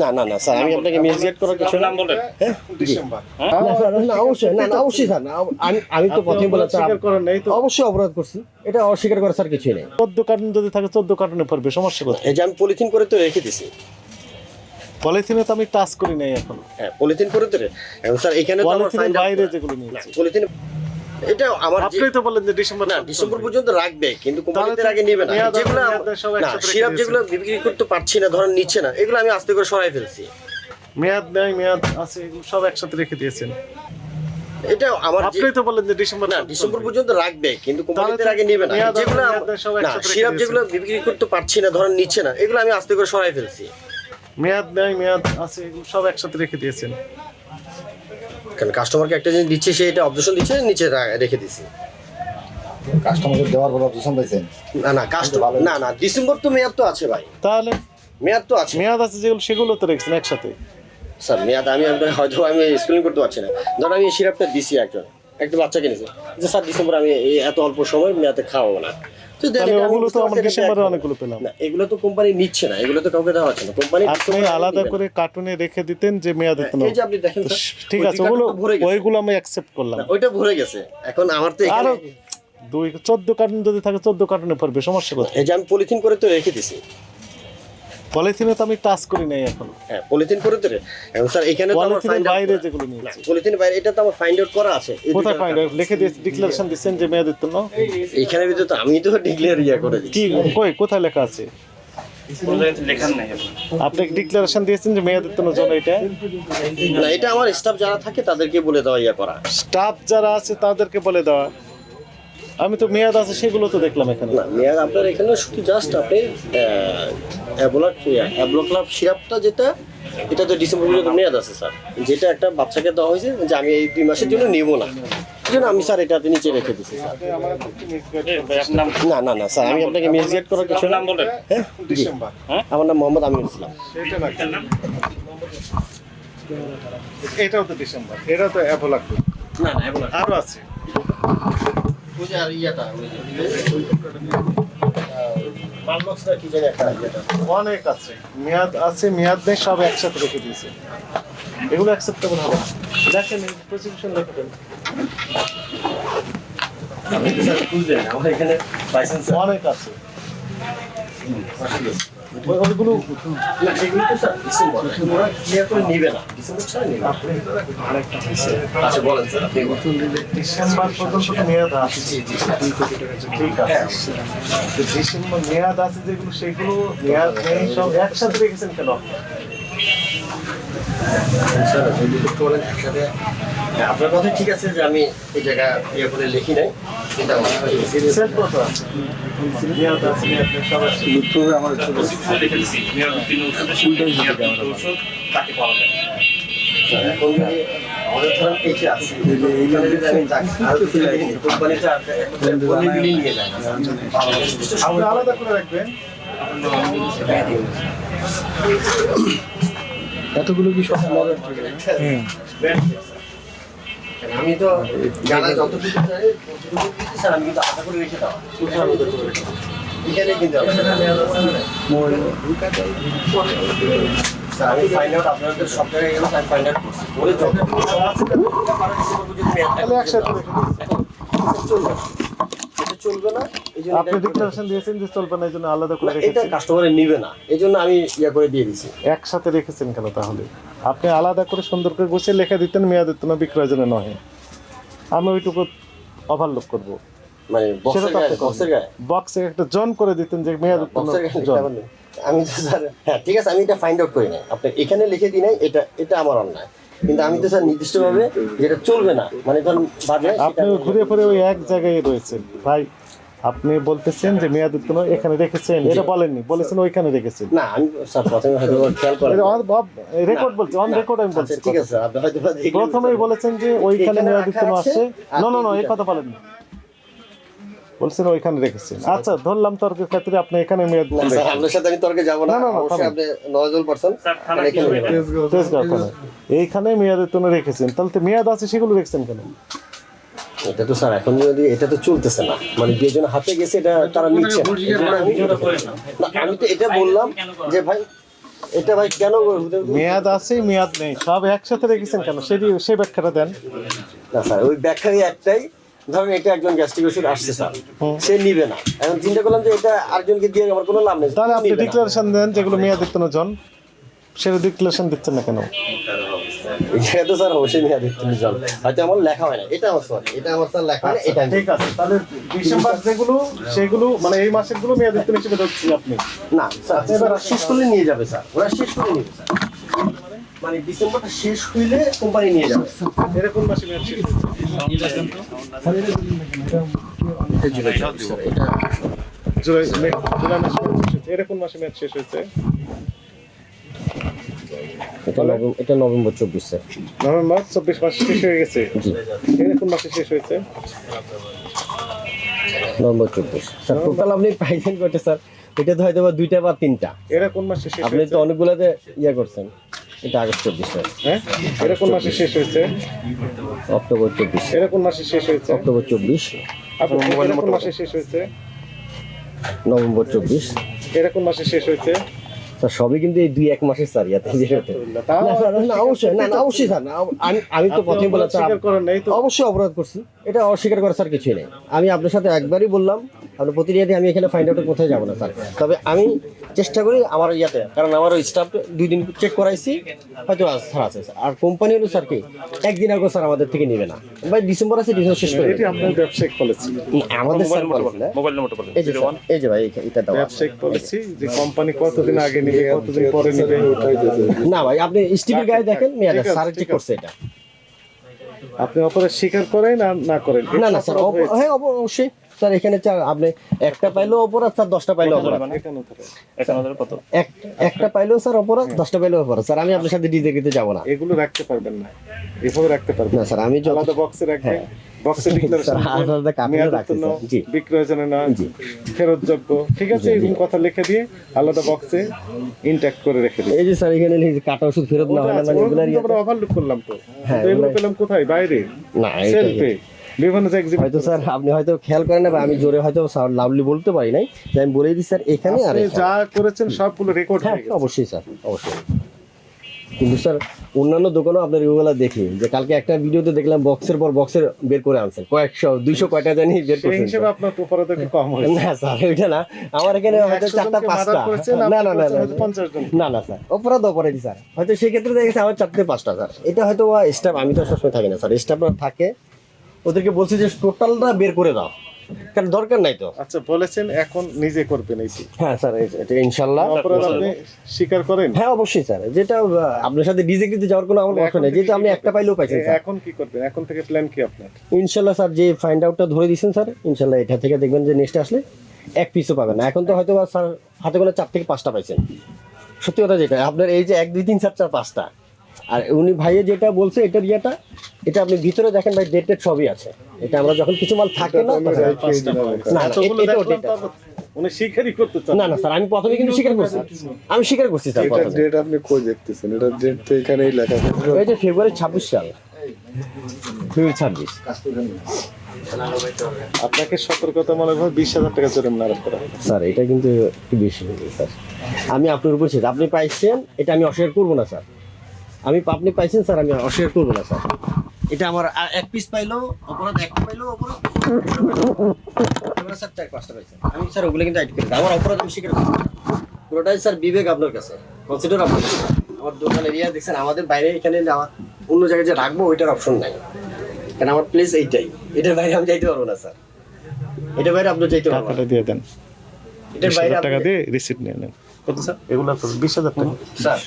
না না না স্যার আমি আপনাকে মিসগাইড করার কিছু নাম বলেন। হ্যাঁ? না স্যার না অবশ্যই না না অবশ্যই স্যার আমি আমি তো বলেছি অবশ্যই অপরাধ করছি। এটা অস্বীকার করার স্যার কিছুই নেই। চোদ্দ কার্টুন যদি থাকে চোদ্দ কার্টুনে পড়বে সমস্যা কোথায়? এই যে আমি পলিথিন করে তো রেখে দিছি। পলিথিনে তো আমি টাচ করি নাই এখন। হ্যাঁ পলিথিন করে তো এখন স্যার এখানে তো আমার বাইরে যেগুলো পলিথিন এটা আমার আপনি তো যে ডিসেম্বর না ডিসেম্বর পর্যন্ত রাখবে কিন্তু কোম্পানিতে আগে নেবে না। যেগুলো না সিরাপ যেগুলো বিক্রি করতে পারছি না ধরেন নিচ্ছে না এগুলো আমি আস্তে করে সরাই ফেলছি। মেয়াদ নেই মেয়াদ আছে এগুলো সব একসাথে রেখে দিয়েছেন। এটা আমার আপনি তো যে ডিসেম্বর না ডিসেম্বর পর্যন্ত রাখবে কিন্তু কোম্পানিতে আগে নেবে না। যেগুলো না সিরাপ যেগুলো বিক্রি করতে পারছি না ধরেন নিচ্ছে না এগুলো আমি আস্তে করে সরাই ফেলছি। মেয়াদ নেই মেয়াদ আছে এগুলো সব একসাথে রেখে দিয়েছেন। কারণ কাস্টমারকে একটা জিনিস দিচ্ছে সে এটা অবজেকশন দিচ্ছে নিচে রেখে দিছি। কাস্টমারকে দেওয়ার পর অবজেকশন দিছেন না না কাস্টমার না না ডিসেম্বর তো মেয়াদ তো আছে ভাই। তাহলে মেয়াদ তো আছে। মেয়াদ আছে যেগুলো সেগুলো তো রেখেছেন একসাথে। স্যার মেয়াদ আমি হয়তো আমি এক্সপ্লেন করতে পারছি না। ধর আমি এই সিরাপটা দিছি একজন। একটা বাচ্চাকে নিয়েছে যে স্যার ডিসেম্বর আমি এই এত অল্প সময় মেয়াদে খাওয়াবো না। তো then তাহলে এটা আমি ওগুলো তো আমরা ডিসেম্বরে অনেকগুলো পেলাম। না এগুলো তো কোম্পানি নিচ্ছে না এগুলো তো কাউকে দেওয়া হচ্ছে না। কোম্পানি আপনি আলাদা করে কার্টুনে রেখে দিতেন যে মেয়াদের তো এই যে আপনি দেখেন ঠিক আছে ওগুলো। ওইগুলো আমি অ্যাকসেপ্ট করলাম। ওইটা ভরে গেছে। এখন আমার তো এখানে দুই চোদ্দ কার্টুন যদি থাকে চোদ্দ কার্টুনে সমস্যা কোথায়? এই যে আমি পলিথিন করে তো রেখে দিছি। পলিথিনে তো আমি টাচ করি নাই এখন। হ্যাঁ পলিথিন করে রে- এখন স্যার এখানে তো আমার out বাইরে যেগুলো না নিয়েছি পলিথিন বাইরে এটা তো আমার ফাইন্ড আউট করা আছে। কোথায় ফাইন্ড লিখে দিয়ে ডিক্লারেশন দিচ্ছেন যে মেয়াদের তো না এখানে ভিতরে তো আমি তো ডিক্লেয়ার ইয়া করে দিচ্ছি কি কই কোথায় লেখা আছে। আপনি ডিক্লারেশন দিয়েছেন যে মেয়াদের তো জন্য এটা? না এটা আমার স্টাফ যারা থাকে তাদেরকে বলে দেওয়া ইয়া করা। স্টাফ যারা আছে তাদেরকে বলে দেওয়া। আমি তো মেয়াদ আছে সেগুলো তো দেখলাম এখানে। না মেয়াদ আপনার এখানে শুধু জাস্ট আপনি অ্যাবলক অ্যাবলোক্লাব সিরাপটা যেটা এটা তো ডিসেম্বর পর্যন্ত মেয়াদ আছে স্যার। যেটা একটা বাচ্চাকে দেওয়া হয়েছে যে আমি এই দুই মাসের জন্য নেব না। জন্য আমি স্যার এটা নিচে রেখে দিচ্ছি স্যার। না না না স্যার আমি আপনাকে মিসগাইড করার কিছু নাম বলেন। হ্যাঁ? জি। আমার নাম মোহাম্মদ আমির ইসলাম। এটাও তো ডিসেম্বর এটাও তো অ্যাভোলাক না না অ্যাবলক আরও আছে। আর ইয়াটা অনেক আছে মেয়াদ আছে মেয়াদ নেই সব একসাথে রেখে দিয়েছে। এগুলো অ্যাকসেপ্টেবল হবে। দেখেন প্রসিকিউশন লেখা দেন আমি তো স্যার বুঝলেন আমার এখানে লাইসেন্স অনেক আছে। ওইগুলো না এগুলো তো স্যার ডিসেম্বর। ওরা ক্লিয়ার করে নেবে না। ডিসেম্বর ছাড়া নেবে আচ্ছা বলেন স্যার আপনি ডিসেম্বর পর্যন্ত তো মেয়াদ আছে। ঠিক আছে। তো ডিসেম্বর মেয়াদ আছে যেগুলো সেগুলো মেয়াদ নেই সব একসাথে রেখেছেন কেন স্যার যদি একটু বলেন একসাথে। হ্যাঁ, আপনার কথা ঠিক আছে যে আমি এই জায়গা ইয়ে করে লিখি নাই। কিন্তু আমার তাকে পাওয়া যায়। এখন আমাদের ধরেন আছে। আপনি আলাদা করে রাখবেন। এতগুলো কি সব আমি তো জানা যতটুকু জানি স্যার আমি কিন্তু আশা করে রেখে দেওয়া এখানে কিন্তু আমি- ফাইন্ড আউট আপনাদের সব জায়গায় গেলাম আমি ফাইন্ড আউট করছি। করে যতটুকু তাহলে একসাথে চলবে না আপনি ডিক্লারেশন দিয়েছেন যে চলবে না এই আলাদা করে না, এটা কাস্টমারে নিবে না এই আমি ইয়া করে দিয়ে দিছি। একসাথে রেখেছেন কেন তাহলে? আপনি আলাদা করে সুন্দর করে গুছিয়ে লেখা দিতেন মেয়াদের তো না বিক্রয় জন্য নয়। আমি ওইটুকু ওভারলোক করব। মানে বক্সের গায়ে বক্সে একটা জন করে দিতেন যে জন। লিখতে পারবেন? আমি স্যার হ্যাঁ ঠিক আছে আমি এটা ফাইন্ড আউট করি নাই। আপনি এখানে লিখে দিই নাই এটা এটা আমার অন্যায়। কিন্তু আমি তো স্যার নির্দিষ্টভাবে যেটা চলবে না। মানে ধরুন বাজে আপনি ঘুরে ফিরে ওই এক জায়গায় রয়েছেন। ভাই আপনি বলতেছেন যে মেয়াদ উত্তীর্ণ এখানে রেখেছেন। এটা বলেননি। বলেছেন ওইখানে রেখেছেন। না আমি স্যার প্রথমে হয়তো খেয়াল করেন রেকর্ড বলছি অন রেকর্ড আমি আচ্ছা বলছি ঠিক আছে আপনি হয়তো প্রথমেই বলেছেন যে ওইখানে মেয়াদ উত্তীর্ণ আছে, আসছে না না না এই কথা বলেননি। বলছেন ওইখানে রেখেছেন। আচ্ছা ধরলাম তর্কের ক্ষেত্রে আপনি এখানে মেয়াদ আপনার সাথে আমি তর্কে যাব না। না, অবশ্যই আপনি হবে? তেজগাঁও থানায়। এইখানে মেয়াদের জন্য রেখেছেন। তাহলে তো মেয়াদ আছে সেগুলো রেখেছেন কেন? এটা তো স্যার এখন যদি এটা তো চলতেছে না। মানে যে জন হাতে গেছে এটা তারা নিচ্ছে না। আমি- তো এটা বললাম যে ভাই এটা ভাই কেন মেয়াদ আছে মেয়াদ নেই। সব একসাথে রেখেছেন কেন? সেটি সেই ব্যাখ্যাটা দেন। না স্যার ওই ব্যাখ্যাই একটাই ধরেন এটা একজন গ্যাস্ট্রিক ওষুধ আসছে স্যার। সে নিবে না। এখন চিন্তা করলাম যে এটা আরেকজনকে দিয়ে আমার কোনো লাভ নেই। তাহলে আপনি ডিক্লারেশন দেন যেগুলো মেয়াদ উত্তীর্ণ সেটা ডিক্লারেশন দিচ্ছেন না কেন? এটা তো স্যার অবশ্যই মেয়াদ উত্তীর্ণ হয়তো আমার লেখা হয় না। এটা আমার সরি এটা আমার স্যার লেখা হয় না এটা ঠিক আছে। তাহলে ডিসেম্বর যেগুলো সেগুলো মানে এই মাসেরগুলো মেয়াদ উত্তীর্ণ হিসেবে ধরছি আপনি। না স্যার ওরা শেষ করলে নিয়ে যাবে স্যার। ওরা শেষ করে নিবে স্যার। মানে ডিসেম্বরটা শেষ হইলে কোম্পানি নিয়ে যাবে। এরকম মাসে মেয়াদ শেষ হয়েছে। জুলাই জুলাই মাসে মেয়াদ শেষ হয়েছে এরকম মাসে মেয়াদ শেষ হয়েছে এটা নভেম্বর চব্বিশ স্যার। নভেম্বর চব্বিশ মাসে শেষ হয়ে গেছে? এরকম মাসে শেষ হয়েছে নভেম্বর চব্বিশ। স্যার টোটাল আপনি পাইছেন কয়টা স্যার? এটা তো হয়তো বা দুইটা বা তিনটা। এরকম মাসে শেষ আপনি হয়েছে তো অনেকগুলোতে ইয়ে করছেন। এটা আগস্ট চব্বিশ। হ্যাঁ? এরকম মাসে শেষ হয়েছে? অক্টোবর চব্বিশ। এরকম মাসে শেষ হয়েছে? অক্টোবর চব্বিশ। আপনার এরকম মাসে শেষ হয়েছে? নভেম্বর চব্বিশ। এরকম মাসে শেষ হয়েছে? স্যার সবই কিন্তু এই দুই এক মাসের স্যার ইয়াতে অবশ্যই না না অবশ্যই স্যার আমি আমি তো প্রথমে বললাম অবশ্যই অপরাধ করছি। এটা অস্বীকার করার স্যার কিছুই নেই। আমি আপনার সাথে একবারই বললাম আপনার প্রতিনিধি আমি এখানে ফাইন্ড আউটের কোথায় যাব না স্যার। তবে আমি চেষ্টা করি আমার ইয়াতে। কারণ আমার ওই স্টাফ দুই দিন চেক করাইছি হয়তো আজ স্যার আছে। আর কোম্পানি হলো স্যার কি একদিন আগে স্যার আমাদের থেকে নেবে না। ভাই ডিসেম্বর আছে ডিসেম্বর শেষ করে এটি আপনার ব্যবসায়িক পলিসি আমাদের স্যার মোবাইল নম্বরটা বলেন এই যে এই যে ভাই এটা আছে। ব্যবসায়িক পলিসি যে কোম্পানি কতদিন আগে নিবে কতদিন পরে নিবে না ভাই আপনি স্টিভের গায়ে দেখেন মেয়াদ স্যার ঠিক চেক করছে এটা। আপনি অপরাধ স্বীকার করেন আর না করেন। না না স্যার হ্যাঁ অবশ্যই। স্যার এখানে চার আপনি একটা পাইলেও অপরাধ স্যার দশটা পাইলেও অপরাধ। একটা পাইলেও স্যার অপরাধ দশটা পাইলেও অপরাধ। স্যার আমি আপনার সাথে যাব না। এগুলো রাখতে পারবেন না। এভাবে রাখতে পারবেন না স্যার আমি আলাদা বক্সে রাখবেন। বক্সে স্যার। জি। বিক্রয় জন্য না ঠিক আছে এরকম কথা লিখে দিয়ে আলাদা বক্সে ইনট্যাক্ট করে রেখে এই যে স্যার এখানে লিখে কাটা ওষুধ ফেরত না হয় না মানে ইয়ে- আমরা ওভারলুক করলাম তো। হ্যাঁ, এগুলো এগুলো- পেলাম কোথায়? বাইরে? না সেলফে বিভিন্ন হয়তো স্যার আপনি হয়তো খেয়াল করেন না বা আমি জোরে হয়তো লাভলি বলতে পারি নাই যে আমি বলেই দিই স্যার এখানে আর যা করেছেন সবগুলো রেকর্ড হ্যাঁ গেছে। অবশ্যই স্যার অবশ্যই। কিন্তু স্যার অন্যান্য দোকানেও আপনার এগুলো দেখি যে কালকে একটা ভিডিওতে দেখলাম বক্সের পর বক্সের বের করে আনছেন কয়েকশো দুইশো কয়টা জানি বের করছেন হিসেবে আপনার একটু কম হয়েছে। না স্যার ওইটা না। আমার এখানে হয়তো চারটা পাঁচটা। না না না না হয়তো 50 জন। না না স্যার অপরাধ অপরাধী স্যার। হয়তো সেক্ষেত্রে দেখেছে আমার চারটে পাঁচটা স্যার। এটা হয়তো স্টাফ আমি তো সবসময় থাকি না স্যার। স্টাফরা থাকে ওদেরকে বলছি যে টোটালটা বের করে দাও। কারণ দরকার নাই তো? আচ্ছা বলেছেন এখন নিজে করবেন এই হ্যাঁ স্যার এটা ইনশাল্লাহ। আপনি স্বীকার করেন? হ্যাঁ অবশ্যই স্যার। যেটা আপনার সাথে ডিজেক্ট দিতে যাওয়ার কোনো আমার এখন নেই। যেহেতু আপনি একটা পাইলেও স্যার। এখন কি করবেন? এখন থেকে প্ল্যান কি আপনার? ইনশাল্লাহ স্যার যে ফাইন্ড আউটটা ধরে দিয়েছেন স্যার ইনশাল্লাহ এটা থেকে দেখবেন যে নেক্সট আসলে এক পিসও পাবেন না। এখন তো হয়তো স্যার হাতে করে চার থেকে পাঁচটা পাইছেন। সত্যি কথা যেটা আপনার এই যে এক দুই তিন চার চার পাঁচটা। আর উনি ভাইয়ে যেটা বলছে এটার ইয়েটা এটা আপনি ভিতরে দেখেন ভাই ডেটেড সবই আছে। এটা আমরা যখন কিছু মাল থাকে না না, না, এতগুলো এ- এটাও দেখলাম date তো আছে। উনি স্বীকারই করতে চান। না না স্যার আমি প্রথমে কিন্তু স্বীকার করছি আমি স্বীকার করছি স্যার এটা ডেট আপনি কই দেখতেছেন? এটা ডেট তো এখানেই লেখা থাকে এই ফেব্রুয়ারি ছাব্বিশ সাল। ফেব্রুয়ারি ছাব্বিশ। আপনাকে সতর্কতামূলক ভাবে বিশ হাজার টাকা জরিমানা আরোপ করা স্যার এটা কিন্তু একটু বেশি হয়ে স্যার। আমি আপনার উপর ছেড়ে আপনি পাইছেন এটা আমি অস্বীকার করব না স্যার। আমি আপনি পাইছেন স্যার আমি অস্বীকার করব না স্যার। এটা আমার এক পিস পাইলো অপরাধ একটা পাইলো অপরাধ স্যার চার পাঁচটা পাইছেন। আমি স্যার ওগুলো কিন্তু অ্যাড করি আমার অপরাধ আমি স্বীকার পুরোটাই স্যার বিবেক আপনার কাছে। কনসিডার আপনার কাছে। আমার দোকান এরিয়া দেখছেন আমাদের বাইরে এখানে না- অন্য জায়গায় যে রাখব ওইটার অপশন নাই। কারণ আমার প্লেস এইটাই। এটার বাইরে আমি যাইতে পারব না স্যার। এটার বাইরে আপনি যাইতে পারব না। টাকাটা দিয়ে দেন। এটার বাইরে টাকা দিয়ে রিসিপ্ট নিয়ে নেন। কত স্যার? এগুলো বিশ হাজার টাকা। স্যার